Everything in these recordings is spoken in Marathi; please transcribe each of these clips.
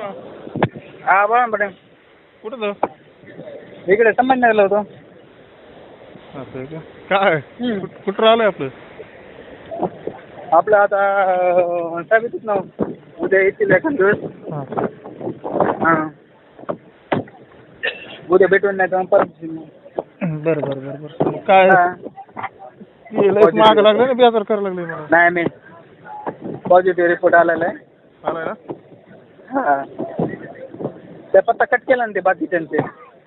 हा बोला ना मॅडम कुठं जाऊ इकडे संभाजीनगरला होतो. असं का? काय? हम्म. कुठ- कुठं राहिलंय आपलं? आपलं आता अं, साहेबच ना उद्या येतील एखाद दिवस. हां. हां. उद्या भेटून नाही तर मग परत येईल. बरं बरं बरं बरं. मग काय? हा. ते लयच मागं लागलं ना बेजार करायला लागले मला. नाही मी पॉझिटिव्ह रिपोर्ट आलेला आहे. आलाय ना? हा. त्या पत्ता कट केला ना ते बाकीच्यांचे.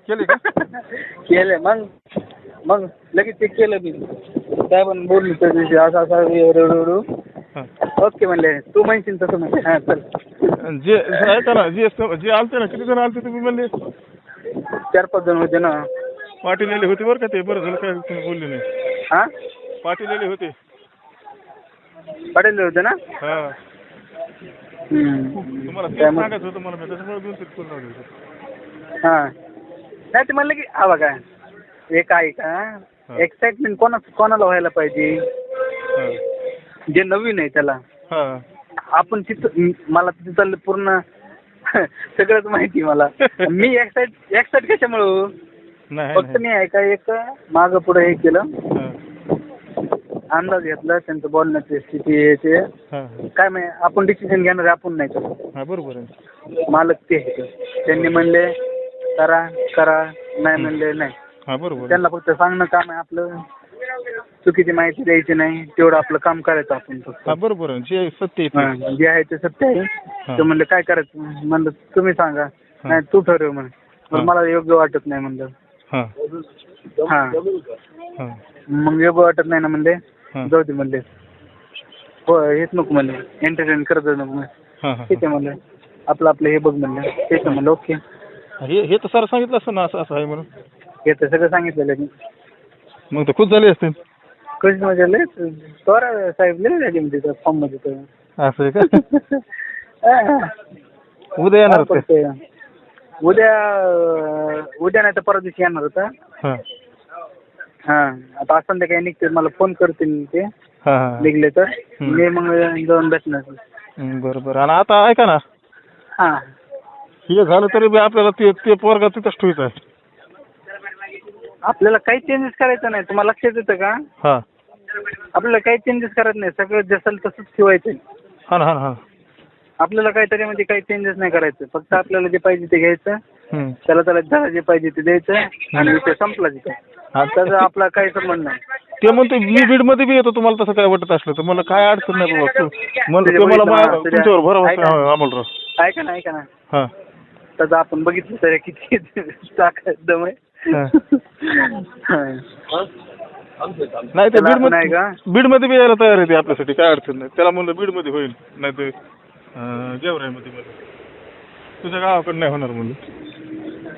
केली का? केले. मग मग लगेच ते केलं मी. काय पण बोलली त्या दिवशी असं असं रडू हां. ओके म्हणले. तू म्हणशील तसं म्हणले. हां चल. जे ऐका ना जे जे आलते ना किती जण आलते तुम्ही म्हणले? चार पाच जण होते ना. पाटीलेले होते बरं का ते? बरं झालं काय तुम्ही बोलले नाही. हां? पाटीलेले होते. पडेल होते ना? हां. तुम्हाला तेच त्यामुळे- सांगायचं होतं मला मी त्याच्यामुळे दोन तीन फोन लावले होते. हां. नाही ते म्हणलं की हा बघा एक आहे का एक्साइटमेंट कोणा कोणाला व्हायला पाहिजे? जे नवीन आहे त्याला. हां. आपण तिथं मला तिथं पूर्ण सगळंच माहिती मला. मी एक्साइट एक्साइट कशामुळे? नाही फक्त नाही. मी आहे का एक मागं पुढे हे केलं. हां. अंदाज घेतला त्यांचं बोलण्याची स्थिती हां. काय माहिती आपण डिसिजन घेणार आपण नाही. हां बरोबर आहे. मालक ते आहेत. त्यांनी म्हणले करा करा. नाही म्हणले नाही. हां बरोबर आहे. त्यांना फक्त सांगणं काम आहे आपलं. चुकीची माहिती द्यायची नाही तेवढं आपलं काम करायचं आपण फक्त. हां बरोबर आहे. जे सत्य आहे ते. हां, जे आहे ते सत्य आहे. ते म्हणलं काय करायचं? म्हणलं तुम्ही सांगा. नाही तू ठरव म्हणे. पण मला योग्य वाटत नाही म्हणलं. हां. हां. हां. मग योग्य वाटत नाही ना म्हणले. जाऊ दे म्हणले. हो हेच नको म्हणले. एंटरटेन करत जाऊ नको म्हणले. हां हां ठीक आहे म्हणलं. आपलं आपलं हे बघ म्हणलं. ठीक आहे म्हणलं ओके. हे हे तर सर सांगितलं असतं ना असं असं आहे म्हणून. हे तर सगळं सांगितलेलं आहे. मी मग तर खुश झाले असते कधी म्हणजे लय तोरा साहेब लय झाली म्हणजे फॉर्ममध्ये तर. असं आहे का? हा. उद्या येणार हा, उद्या अं, उद्या नाही तर परवा दिवशी येणार होता. हां. हा आता आज संध्याकाळी निघते मला फोन करतील ते. हां हां. निघले तर. हम्म. मी मग जाऊन भेटणार. हं, बरं बरं आणि आता ऐका ना. हा. हे झालं तरी बी आपल्याला ते ते पोरगा तिथंच ठेवायचं आहे. आपल्याला काही चेंजेस करायचं नाही. तुम्हाला लक्षात येतं का? हां. आपल्याला काही चेंजेस करायचं नाही. सगळं जसं तसंच ठेवायचं. हां ना हां ना हां आपल्याला काहीतरी म्हणजे काही चेंजेस नाही करायचं. फक्त आपल्याला जे पाहिजे ते घ्यायचं. त्याला त्याला ज्याला जे पाहिजे ते द्यायचं. आणि विषय संपला तिथे. हा, त्याचा आपला काही संबंध नाही. ते म्हणते मी बीडमध्ये बी येतो तुम्हाला तसं काय वाटत असलं तर. मला काय अडचण नाही बाबा तू ते मला तुमच्यावर भरोसा आहे, अमोलराव. ऐका ना ऐका ना. हां. त्याचं आपण बघितलं तर किती ताकद दम आहे. हां. हा. नाही ते त्याला आपण आहे बीडमध्ये का? बीडमध्ये बी यायला तयार आहे ते आपल्यासाठी काय अडचण नाही. त्याला म्हणलं बीडमध्ये होईल नाही तर गेवराईमध्ये मध्ये तुझ्या गावाकडं नाही होणार म्हणलं.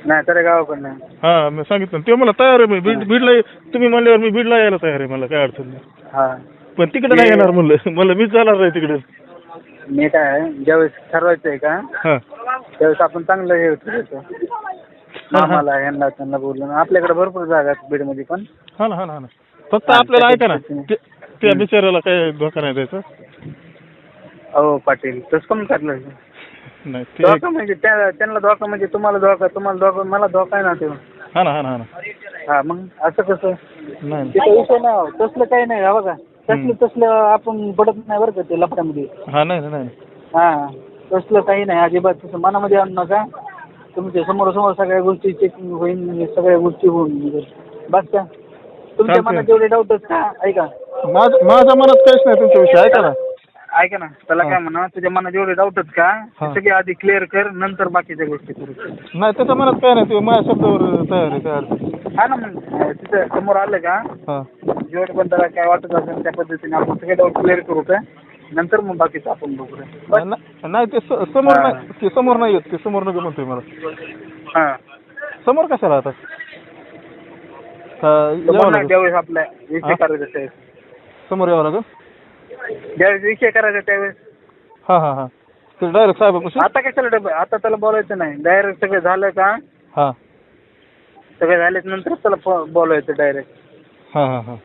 नाही तर गावाकडं नाही हां मी सांगितलं ना. ते मला तयार आहे मी बीड बीडला तुम्ही म्हणल्यावर मी बीडला यायला तयार आहे मला काय अडचण नाही. हा. पण तिकडे नाही येणार म्हणलं. मला मीच जाणार नाही तिकडे. मी काय ज्यावेळेस ठरवायचं आहे का हां. त्यावेळेस आपण चांगलं हे ठरवायचं मामाला यांना त्यांना बोलून. आपल्याकडे भरपूर जागा आहेत बीडमध्ये पण. हा ना हा ना हा ना. फक्त हा, आपल्याला ऐका ना. ते- त्या बिचाऱ्याला काय धोका नाही द्यायचा. अहो पाटील तसं कमी करलं नाही ते धोका म्हणजे त्या त्यांना धोका म्हणजे तुम्हाला धोका तुम्हाला धोका मला धोका आहे ना ते. हा ना हा ना हा ना. हा मग असं कसं? नाही. तिथं विषय नाही तसलं काही नाही हा बघा. तसलं तसलं आपण पडत नाही बरं का ते लफड्यामध्ये. हा नाही नाही हा तसलं काही नाही अजिबात. तसं मनामध्ये आणू नका. तुमच्यासमोर समोर सगळ्या गोष्टी चेकिंग होईल सगळ्या गोष्टी होऊन बस का? तुमच्या चालतंय. मनात जेवढे डाऊट का? ऐका. माझ- माझ्या मनात काहीच नाही तुमच्याविषयी ऐका ना. ऐका ना त्याला काय म्हणा तुझ्या मनात जेवढे डाऊटच का? ते हा. सगळे आधी क्लिअर कर नंतर बाकीच्या गोष्टी करू. नाही त्याच्या मनात काय नाही ते माझ्या शब्दावर तयार आहे काय अडचण हा ना मग तिथं समोर आलं का? हा. जेवढे पण त्याला काय वाटत असेल त्या पद्धतीने आपण सगळे डाऊट क्लिअर करू का? नंतर मग बाकीचं आपण बघू. बस नाही नाही, ते स- समोर. नाही ते समोर नाही येत ते समोर नको म्हणतोय मला. हा. समोर कशाला आता? का तर यावं मग ना लागेल? ज्यावेळेस आपल्या विषय हा? करायचा त्यावेळेस समोर यावं लागेल? ज्यावेळेस विषय करायचा त्यावेळेस. हा हा हा. डायरेक्ट साहेबापाशी आता कशाला डबे आता त्याला बोलायचं नाही. डायरेक्ट सगळं झालं का? हा. सगळं झाल्याच्यानंतर त्याला फ- बोलायचं डायरेक्ट हा हा हा.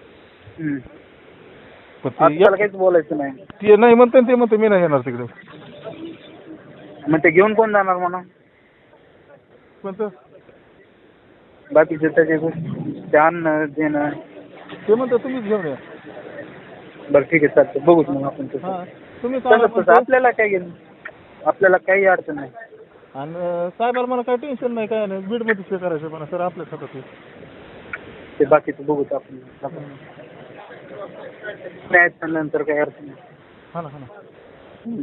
पण आता ते त्याला काहीच बोलायचं नाही. ते नाही म्हणते ते म्हणते मी नाही येणार तिकडे. मग ते घेऊन कोण जाणार म्हणा कोणतं? बाकीचे त्याचे गोष्टी ते आणणं देणं. ते म्हणतो तुम्हीच घेऊन या. बरं ठीक आहे चालतं बघूच मग आपण तसं. हां तुम्ही तसं. आपल्याला काय घेणं? आपल्याला काही अडचण नाही. आणि साहेबाला मला काही टेन्शन नाही काय नाही. बीडमध्ये हे करायचं म्हणा सर आपल्या हातात आहे. ते बाकीचं बघूच आपण. नाही तर नंतर काही अडचण नाही. हा ना हा ना. हम्म.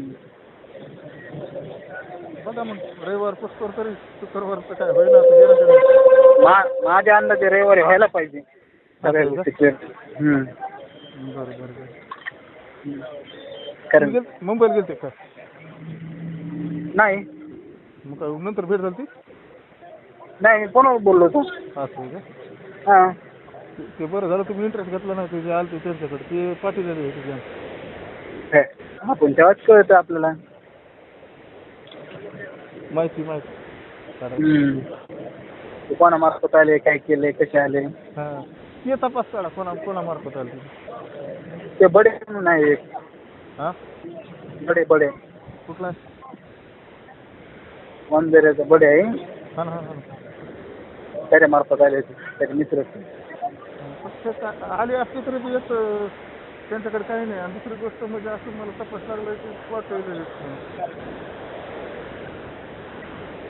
बघा मग रविवार पुष्कर तरी शुक्रवारचं काय तरी. मा- माझ्या अंदाजे रविवारी व्हायला पाहिजे. सगळ्या गोष्टी clear. हम्म. बरं बरं बरं. कारण गेल- मुंबईला गेलते का नाही मग काय नंतर भेट झाली ती नाही फोनवर बोललो होतो असं आहे का हां ते- ते बरं झालं तुम्ही इंटरेस्ट घेतला नाही ते जे आलते त्यांच्याकडे ते पाठी झाले होते त्या. काय? आपण तेव्हाच कळतं आपल्याला माहिती माहिती. हम्म. ते कोणामार्फत आले काय केले कसे आले हा ते तपास काढा कोणा कोणामार्फत आली ती. ते बडे म्हणून आहे एक. हा? बडे बडे. कुठला? वनझेऱ्याचा बडे आहे. हा ना हा ना, हा त्याच्या मार्फत आले होते त्याचे मित्र फक्त का- आले असते तरी एक अं, त्यांच्याकडे काही नाही. आणि दुसरी गोष्ट म्हणजे असं मला तपास लागला की वाटलं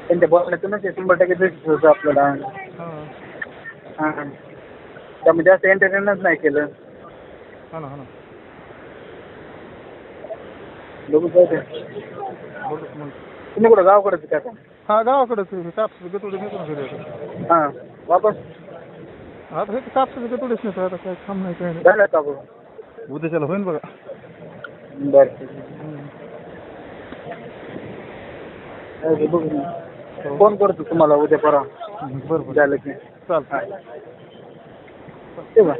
त्यांच्या बोलण्यातूनच हे शंभर टक्के होतं आपल्याला. हां. हां. त्यामुळे जास्त एंटरटेनच नाही केलं. हा ना हा ना. बघू जाऊ दे. बोलत मग तुम्ही कुठं गावाकडेच का? हा गावाकडेच. कापस गतुडे निघून घरी आता. हां वापस. आता हे कापस गतुडेच नाही आता काय काम नाही काय नाही. झालं का बघू उद्याच्याला होईन बघा. बरं ठीक आहे. ओके, बघू ना. फोन करतो तुम्हाला उद्या परवा. बरं बरं. झालं की. चालतं 对吧？